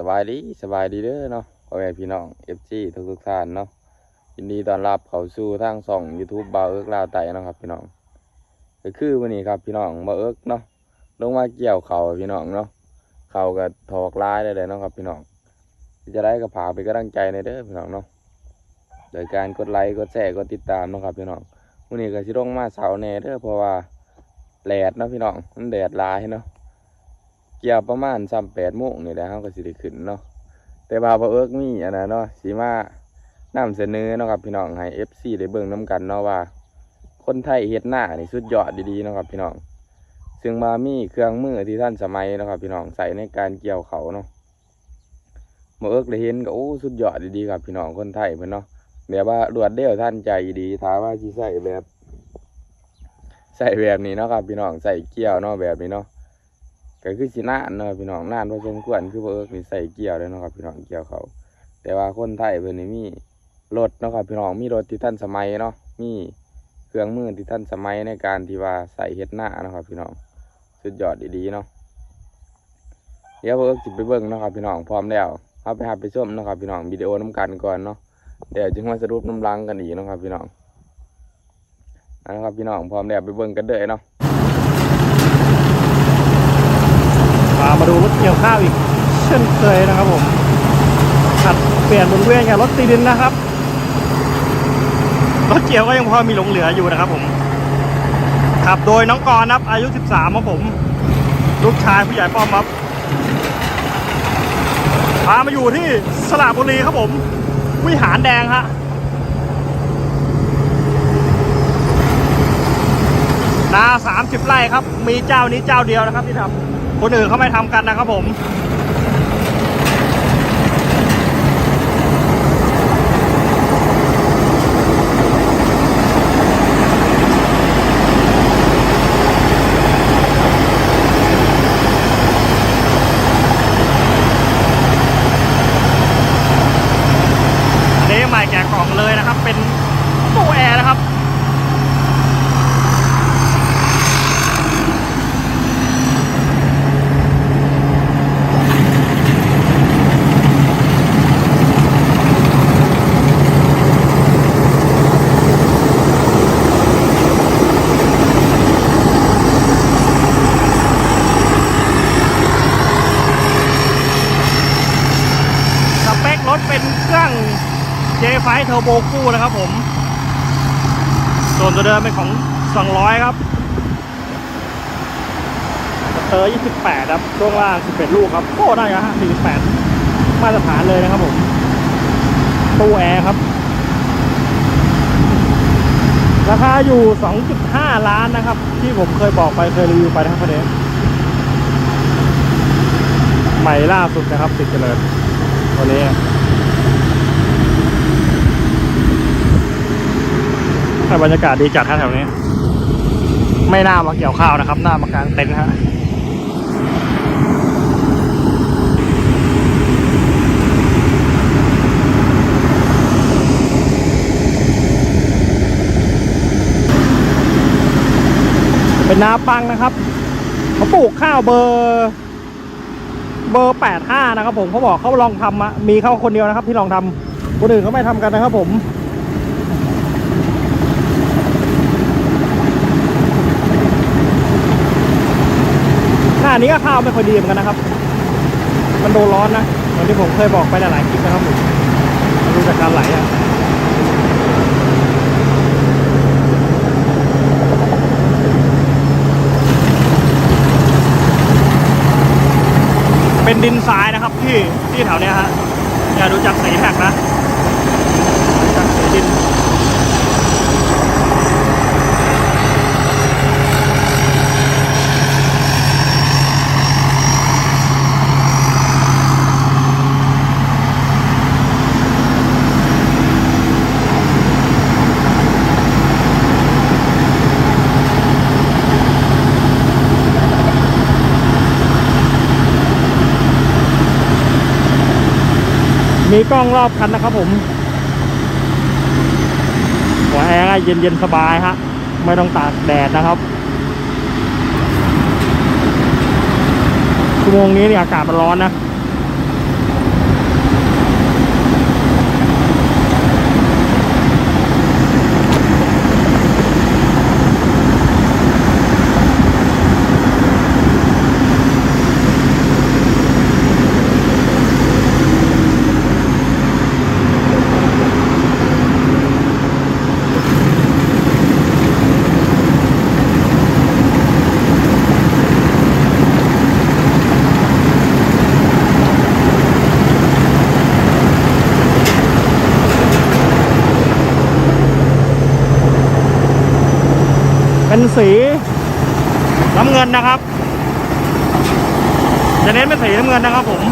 สบายดีสบายดีเด้อเนาะพ่อแม่พี่น้อง FG ทุกทุกท่านเนาะยินดีต้อนรับเข้าสู่ทางช่อง YouTube บ่าวเอิกลาวไตเนาะครับ พี่น้องก็คือวันนี้ครับพี่น้องบ่าวเอิกเนาะลงมาเกี่ยวเข่าพี่น้องเนาะเข่าก็ถอกลายได้เลยเนาะครับ พี่น้องจะได้ก็พาไปกำลังใจในเด้อพี่น้องเนาะโดยการกดไลค์กดแชร์กดติดตามเนาะครับพี่น้องวันนี้ก็สิลงมาเสาแหน่เด้อเพราะว่าแดดเนาะพี่น้องมันแดดลายเนาะ เกี่ยวประมาณสามแปดโมงนี่แหละเขาก็สิได้ขึ้นเนาะแต่ว่าพอเอิกมีอันนั้นเนาะสีมานำเสนอเนาะครับพี่น้องให้ FC ได้เบิ่งน้กันเนาะว่า คนไทยเฮ็ดหน้านี่สุดยอดดีๆเนาะครับพี่น้อง ซึ่งมามีเครื่องมือที่ท่านสมัยเนาะครับพี่น้องใส่ในการเกี่ยวเขาเนาะมอเอิกได้เห็นก็โอ้สุดยอดดีๆครับพี่น้องคนไทยเพิ่นเนาะแบบว่ารวดเร็วท่านใจดีถ้าว่าสิใส่แบบ ใส่แบบนี้เนาะครับพี่น้องใส่เกี่ยวเนาะแบบนี้เนาะ ก็คือสินานเนาะพี่น้องนานพอสมควรคือบ่เอิกนี่ใส่เกี่ยวเลยเนาะครับพี่น้องเกี่ยวเขาแต่ว่าคนไทยเพิ่นนี่มีรถเนาะครับพี่น้องมีรถที่ทันสมัยเนาะมีเครื่องมือที่ทันสมัยในการที่ว่าใส่เฮ็ดหน้านะครับพี่น้องสุดยอดดีๆเนาะเดี๋ยวบ่เอิกสิไปเบิ่งนะครับพี่น้องพร้อมแล้วเอาไปหาไปชมนะครับพี่น้องวิดีโอน้กันก่อนเนาะเดี๋ยวจึงมาสรุปน้ำลังกันอีกนะครับพี่น้องเอาละครับพี่น้องพร้อมแล้วไปเบิ่งกันเด้อเนาะ พามาดูรถเกี่ยวข้าวอีก เช่นเคยนะครับผมขัดเปลี่ยนหมุนเวียนกับรถตีดินนะครับ รถเกี่ยวก็ยังพอมีหลงเหลืออยู่นะครับผมขับโดยน้องกรณ์ครับ อายุ 13ครับผม ลูกชายผู้ใหญ่ป้อมครับพามาอยู่ที่สระบุรีครับผม วิหารแดงฮะนาสามสิบไร่ครับ มีเจ้านี้เจ้าเดียวนะครับที่ทำ คนอื่นเขาไม่ทำกันนะครับผมอันนี้ใหม่แกะกล่องเลยนะครับเป็นตู้แอร์นะครับ สเปครถเป็นเครื่อง J5 Turbo คู่นะครับผม ส่วนตัวเดิมเป็นของ 200 ครับเตอร์28 ครับ ช่วงล่าง 11 ลูกครับโอ้ได้ครับ48 มาตรฐานเลยนะครับผมตู้แอร์ครับ ราคาอยู่ 2.5 ล้านนะครับ ที่ผมเคยบอกไปเคยรีวิวไปนะครับประเด็นใหม่ล่าสุดนะครับติดเจริญตัวนี้ แต่ บรรยากาศดีจัดฮะแถวนี้ ไม่น่ามาเกี่ยวข้าวนะครับน้ามากางเต็นท์ฮะเป็นนาปังนะครับเขาปลูกข้าวเบอร์ เบอร์แปดห้านะครับผมเขาบอกเขาลองทำอะมีเขาคนเดียวนะครับ ที่ลองทำคนอื่นเขาไม่ทำกันนะครับผม หน้านี้ก็ข้าวไม่ค่อยดีเหมือนกันนะครับ มันโดนร้อนนะเหมือนที่ผมเคยบอกไปหลายๆคลิปนะครับผมมันรู้จากการไหลอะเป็นดินทรายนะครับที่ที่แถวเนี้ยฮะอย่าดูจากสีแท็กนะ มีกล้องรอบคันนะครับผมหัวแอร์เย็นเย็นสบายฮะ ไม่ต้องตากแดดนะครับชั่วโมงนี้เนี่ยอากาศมันร้อนนะ เป็นสีน้ำเงินนะครับ จะเน้นเป็นสีน้ำเงินนะครับผม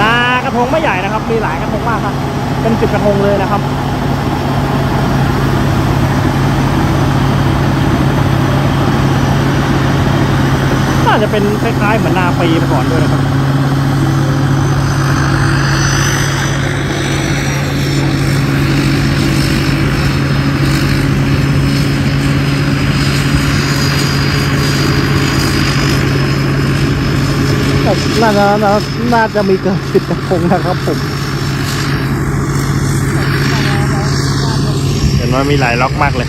นา กระทงไม่ใหญ่นะครับ มีหลายกระทงมากครับ เป็นสิบกระทงเลยนะครับ จะเป็นคล้ายๆเหมือนนาปีมาก่อนด้วยนะครับแต่น่าจะน่าน่าจะมีเกินสิบกระทงนะครับผมเห็นว่ามีหลายล็อกมากเลย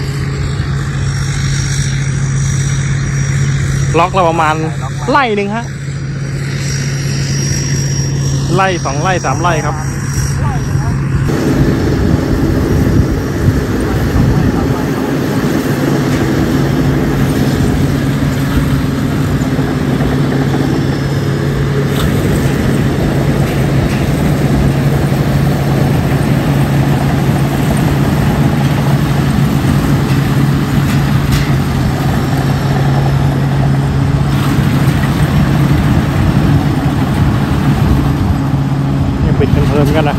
ล็อกละประมาณ ไล่หนึ่งฮะไล่สองไล่สามไล่ครับ ยังปิดกันเพิ่มกันนะ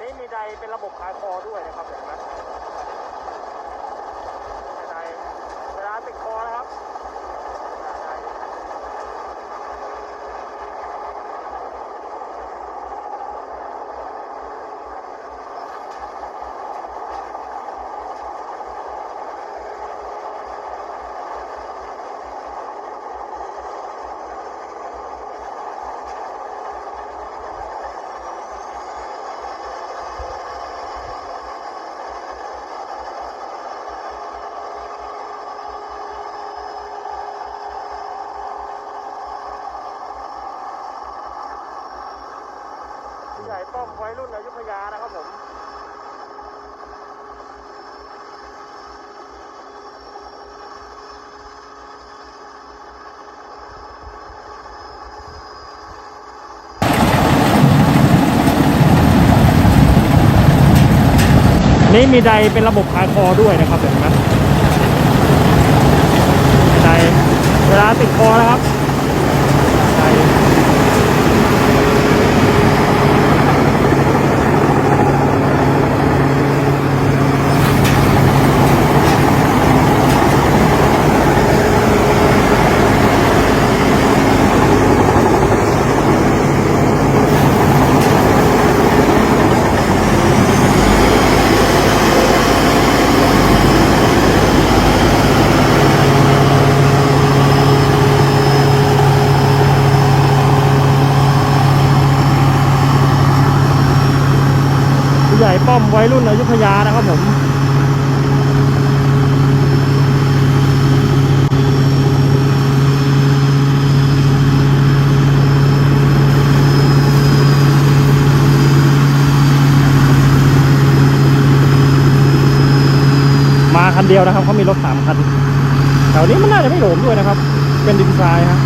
นี่มีไดเป็นระบบคลายคอด้วยนะครับเห็นไหมไดเวลาติดคอนะครับได ผู้ใหญ่ ป้อมวัยรุ่นอยุธยานะครับผมนี่มีไดเป็นระบบคาคอด้วยนะครับเห็นไหมไดเวลาติดคอนะครับได ผู้ใหญ่ป้อม วัยรุ่นอยุธยานะครับผมมาคันเดียวนะครับเขามีรถสามคันแถวนี้มันน่าจะไม่โหลมด้วยนะครับ เป็นดินทรายฮะ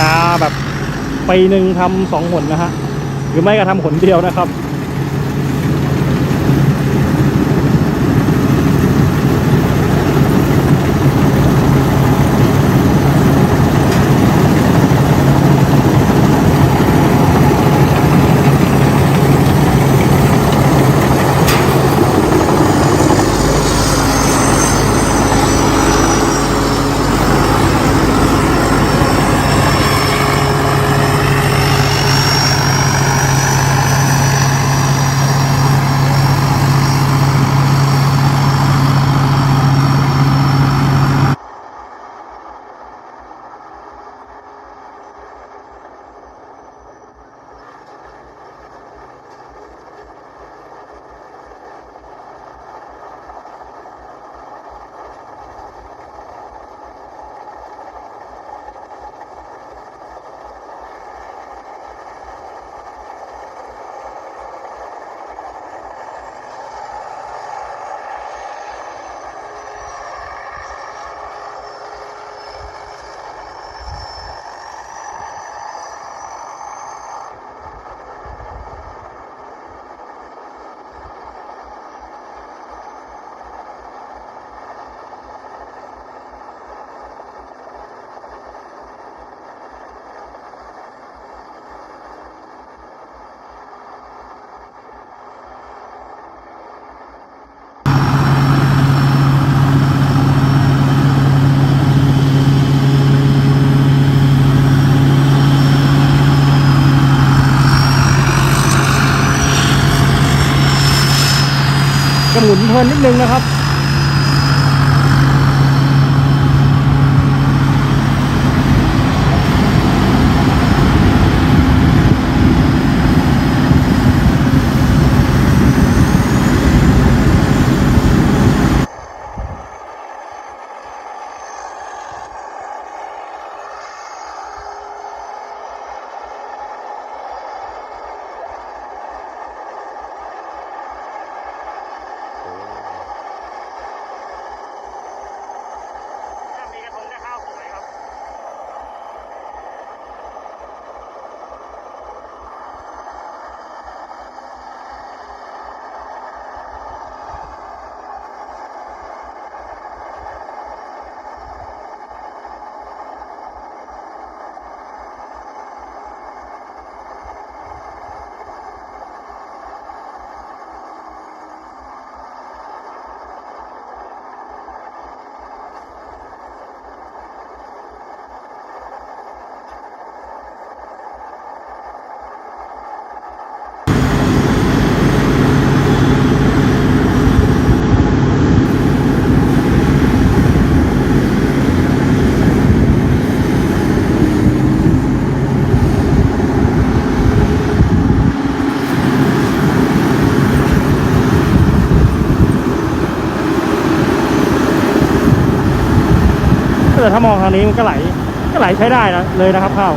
นาแบบ ปีหนึ่งทำสองหนนะฮะหรือไม่ก็ทำหนเดียวนะครับ ผ หมุนเพลินนิดนึงนะครับ แต่ถ้ามองทางนี้มันก็ไหลก็ไหลใช้ได้นะเลยนะครับข้าว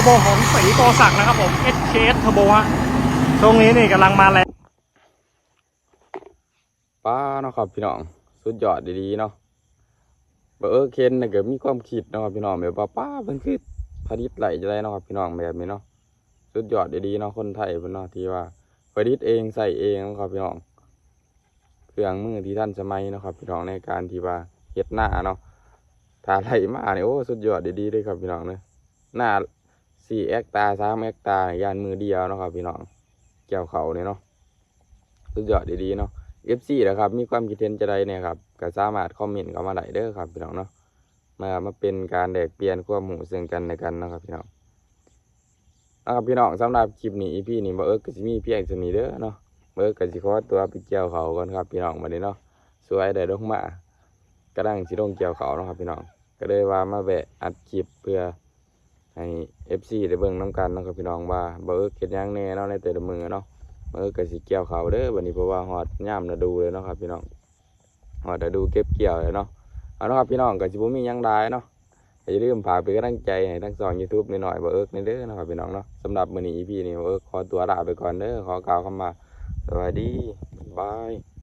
ร์โบของสีโกสักนะครับผม SKS เทอร์โบฮะช่วงนี้นี่กำลังมาแรงป้าเนาะครับพี่น้อง สุดยอดดีๆเนาะเบอร์เคนน่ะก็มีความคิดเนาะครับพี่น้องแบบว่าป้าเพิ่นคือผลิตไหลจะได้เนาะครับพี่น้องแบบนี้เนาะสุดยอดดีๆเนาะคนไทยเพิ่นเนาะที่ว่าผลิตเองใส่เองนะครับพี่น้อง เครื่องมือที่ท่านสมัยเนาะครับพี่น้องในการที่ว่าเฮ็ดหน้าเนาะถ้าไหลมาเนี่ยโอ้สุดยอดดีๆเลยครับพี่น้องเนาะหน้า สี่แอคตาสามแอคตายานมือเดียวเนาะครับพี่น้องแก้วเขาเนี่ยเนาะสุดยอดดีๆเนาะ FC นะครับ มีความคิดเห็นจะใดเนี่ยครับก็สามารถคอมเมนต์เข้ามาได้เด้อครับพี่น้องเนาะมามาเป็นการแลกเปลี่ยนความรู้ซึ่งกันและกันนะครับพี่น้องนะครับพี่น้องสำหรับคลิปนี้ EP นี้บ่เอิกก็สิมีเพียงเท่านี้เด้อเนาะบ่เอิกก็สิขอตัวไปเกี่ยวเขาก่อนครับพี่น้องบัดนี้เนาะสวยได้ดอกมากำลังสิลงเกี่ยวเขาเนาะครับพี่น้องก็เลยว่ามาแวะอัดคลิปเพื่อ ให้ FC ได้เบิ่งนํกันนะครับพี่น้องว่าเบ่เอิกเฮ็ดหยังแน่เนาะในแต่ละมือเนาะเมื่อก็สิเกี่ยวเขาวเด้อวันนี้เพราะว่าฮอดย่ามฤดูเลยเนาะครับพี่น้องฮอดฤดูเก็บเกี่ยวเลยเนาะเอาเนาะครับพี่น้องก็สิบ่มียังได้เนาะอย่าลืมฝากเป็นกำลังใจให้ทั้งสอง YouTube นิดหน่อยบ่เอิกในเด้อนะครับพี่น้องเนาะสำหรับมื้อนี้ EP นี้บ่เอิกขอตัวลาไปก่อนเด้อขอกล่าวคำว่าสวัสดีบาย